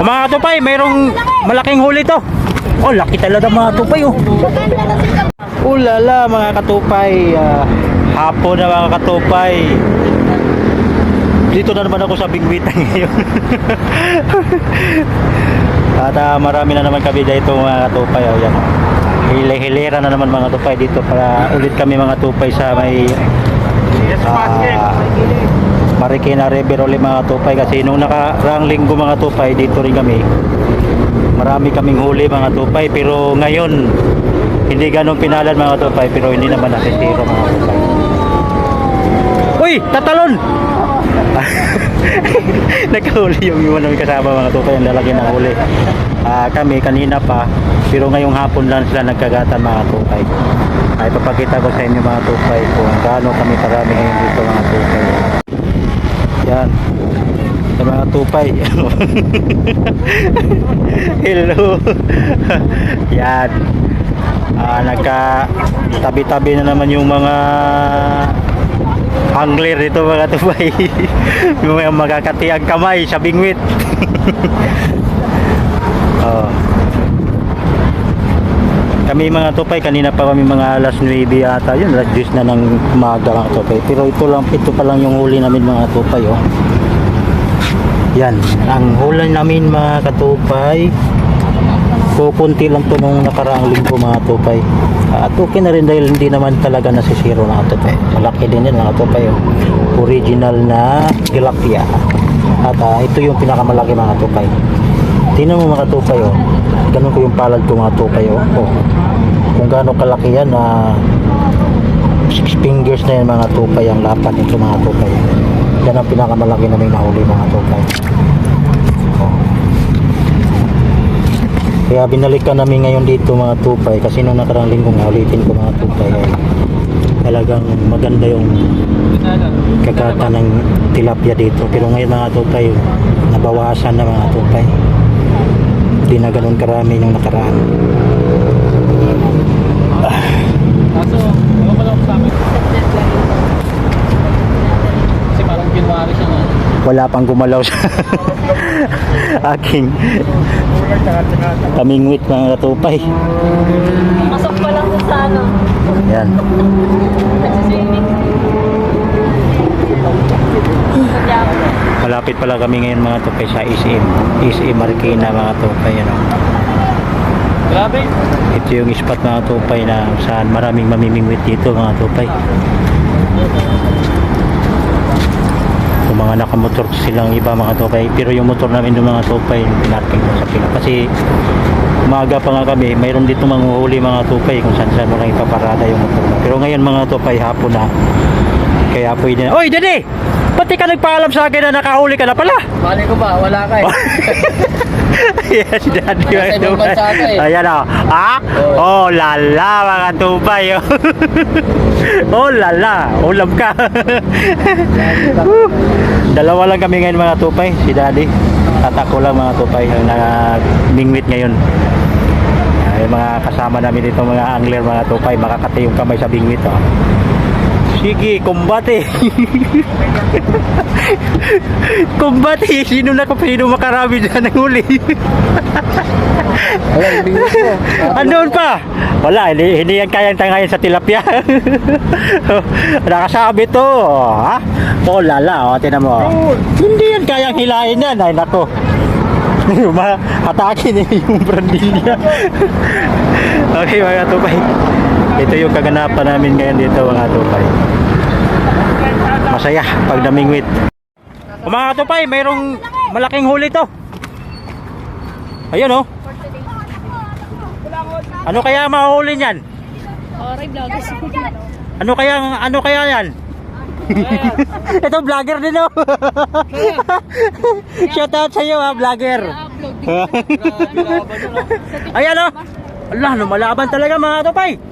Mga katupay, mayroong malaking huli to. Oh, laki talaga mga katupay oh. Ulala mga katupay, ah, hapon na mga katupay. Dito na naman ako sa Bigwitan ngayon. At ah, marami na naman kami dito mga katupay. Oh, yan. Hile-hilera na naman mga katupay dito para ulit kami mga tupay sa may ah, Marikina River ulit mga tupay. Kasi nung nakaraang linggo mga tupay dito rin kami. Marami kaming huli mga tupay. Pero ngayon hindi ganong pinalad mga tupay. Pero hindi naman nasisiro mga tupay. Uy! Tatalon! Nagkahuli yung iwan namin kasama mga tupay. Ang lalaki ng huli. Ah, kami kanina pa. Pero ngayong hapon lang sila nagkagatan mga tupay. Ay papakita ko sa inyo mga tupay kung gaano kami karami ngayon dito mga tupay yan sa mga tupay. Hello. Yan ah, nagka tabi-tabi na naman yung mga angler dito mga tupay. Yung mga magkakatiang kamay sa bingwit. Oh. Kami mga tupay kanina pa kami mga alas 9 ata yun. Alas 10 na ng umaga mga tupay. Pero ito lang ito pa lang yung huli namin mga tupay oh. Yan. Ang huli namin mga katupay kukunti lang to nung nakaraang linggo mga tupay. At okay na rin dahil hindi naman talaga nasisiro mga tupay. Malaki din yan mga tupay oh. original na tilapia. At ah, ito yung pinakamalaki mga tupay tingnan mo mga tupay oh. ganun ko yung palad ko mga tupay oh. oh. kung gaano kalaki yan na six fingers na yan mga tupay ang lapat nito mga tupay yan ang pinakamalaki na may nahuli mga tupay oh. Kaya binalikan namin ngayon dito mga tupay kasi nung nakarang linggo nga ulitin ko mga tupay ay talagang maganda yung kagata ng tilapia dito pero ngayon mga tupay nabawasan na mga tupay hindi na ganun karami nung nakaraan Kaso, ko lang sa amin. Kasi parang January siya na. wala pang gumalaw sa aking kamingwit mga tupay Pasok pa lang sa ano. yan. Malapit pala kami ngayon mga tupay sa ISM ISM Marikina mga tupay ano. Grabe. ito yung spot mga tupay na saan maraming mamimingwit dito mga tupay yung mga nakamotor silang iba mga tupay pero yung motor namin yung mga tupay pinarking ko sa pila kasi umaga pa nga kami mayroon dito manguhuli mga tupay kung saan saan mo lang ipaparada yung motor mo. pero ngayon mga tupay hapon na kaya pwede na oy dede pati ka nagpaalam sa akin na nakahuli ka na pala Mali ko ba? Wala ka eh. yes, daddy. Nasa ibang bansa ka eh. Ayan o. Ah? Oh, lala, mga tupay. oh. oh, lala. Ulam ka. Dalawa lang kami ngayon mga tupay. Si daddy. At ako lang mga tupay. Ang nagmingwit ngayon. Yung mga kasama namin dito mga angler mga tupay. Makakati yung kamay sa bingwit. Oh. Sige, kumbate. kumbate. Sino na kung sino makarami dyan ng huli? Andun pa? Wala, hindi, hindi yan kayang tangayin sa tilapia. Nakasabi to. Ha? Oh, lala. O, tinan mo. Hindi yan kayang hilain yan. Ay, nako. Hatake niya yung brandilya. okay, mga tupay. Ito yung kaganapan namin ngayon dito, mga tupay. Masaya pag namingwit. O, mga tupay, mayroong malaking huli to. Ayun, oh. Ano kaya mahuli niyan? Ano kaya ano kaya yan? Ito vlogger din oh. Shout out sa iyo ha, vlogger. Ayan oh. Allah, lumalaban talaga mga topay.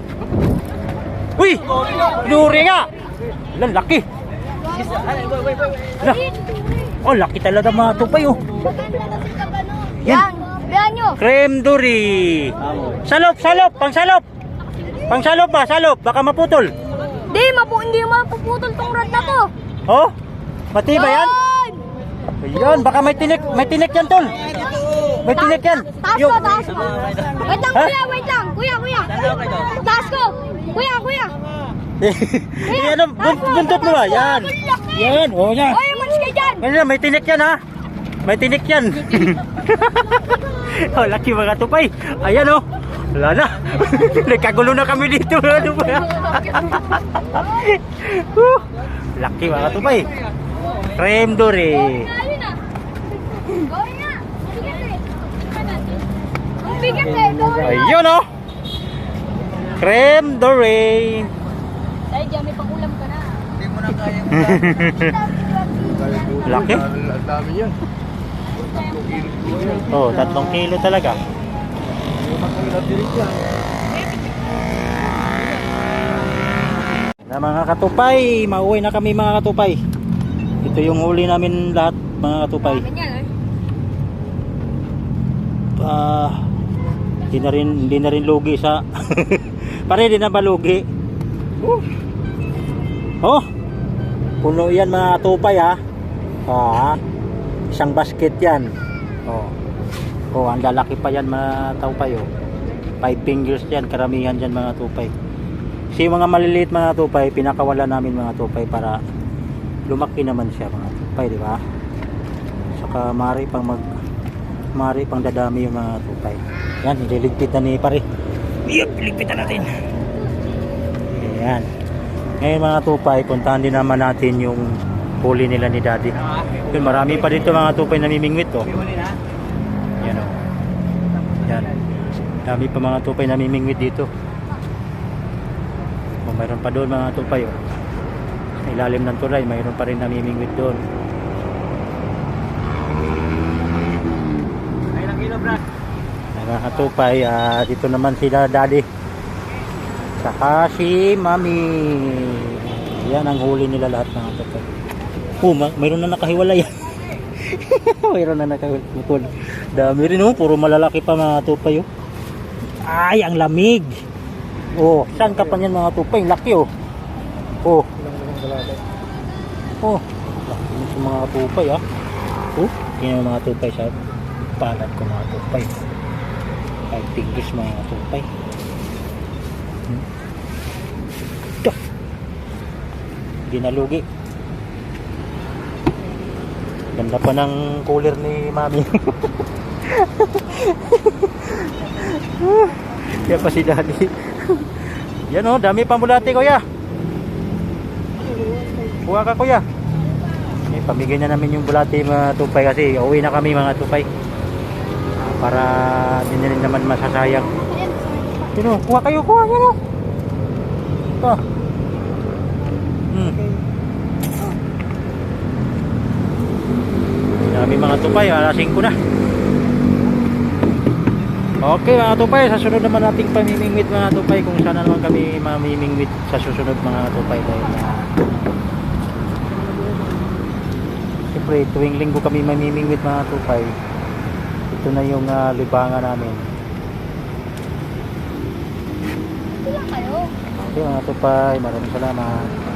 Uy! Luri nga! Lan, laki. Lah. Oh, laki talaga mga topay oh. Yan. Yan nyo. Cream duri. Salop, salop, pang salop. Pang salop ba? Salop, baka maputol. Di, mapu hindi mapuputol tong rod na to. Oh? Matibay yan? Yan! Ayun, baka may tinik, may tinik yan tol. may tinik yan. Taas ko, taas ko. Wait lang, kuya, wait lang. Kuya, kuya. Taas ko. Kuya, kuya. Eh, ano, bun- buntot mo ba? Yan. Yan, oh yan. Oy, umalis ka dyan. Ganyan, may tinik yan ha. May tinik yan. oh, laki mga tupay. Ayan oh. Wala na. Nagkagulo na kami dito. Ano ba laki mga tupay. Creme dore. Ayun na. Gawin na. Bigat eh. Ang bigat eh. Gawin na. Ayun oh. Creme dore. Dahil dyan, may pangulam ka na. Laki. Ang dami yan. Oh, tatlong kilo talaga. Na mga katupay, mauwi na kami mga katupay. Ito yung huli namin lahat mga katupay. Eh. Ah, hindi na rin hindi na rin lugi sa Pare din na ba lugi? Oh. Oh. Puno yan mga katupay ha. Ah, isang basket yan. Oh. Oh, ang lalaki pa yan mga tupay oh. Five fingers yan, karamihan dyan mga tupay. Yung mga maliliit mga tupay, pinakawala namin mga tupay para lumaki naman siya mga tupay, di ba? Saka mari pang mag mari pang dadami yung mga tupay. Yan, ililigpit na ni pare. Yup, iligpit na natin. Ayan. Ngayon mga tupay, puntahan din naman natin yung huli nila ni daddy. Yun, marami pa dito mga tupay namimingwit oh. Yan oh. Yan. Dami pa mga tupay namimingwit dito. Oh, mayroon pa doon mga tupay oh. Sa ilalim ng tulay, mayroon pa rin namimingwit doon. Mga tupay, ah, dito naman sila daddy. Saka si mami. Yan ang huli nila lahat mga tupay. Oh, ma- mayroon na nakahiwalay. mayroon na nakahiwalay. Dami rin oh, puro malalaki pa mga tupay oh. Ay, ang lamig. Oh, saan ka pa niyan mga tupay? Laki oh. Oh. Oh. Laki mga tupay ah. Oh, yan ang mga tupay sa palad ko mga tupay. Fingers mga tupay. Hmm. Ito. Hindi nalugi. Ganda pa ng cooler ni mami. Kaya pa si daddy. Yan oh, dami pa mulati kuya. Kuha ka kuya. Eh, pamigay na namin yung bulati mga tupay kasi uwi na kami mga tupay. Para hindi rin naman masasayang. Oh, kuha kayo, kuha oh. Ito. Hmm. Kami mga tupay, alas 5 na. Okay mga tupay, sa sunod naman nating pamimingwit mga tupay kung sana naman kami mamimingwit sa susunod mga tupay dahil na Siyempre, tuwing linggo kami mamimingwit mga tupay. Ito na yung ah, libangan namin. Ito lang kayo. Okay mga tupay, maraming salamat.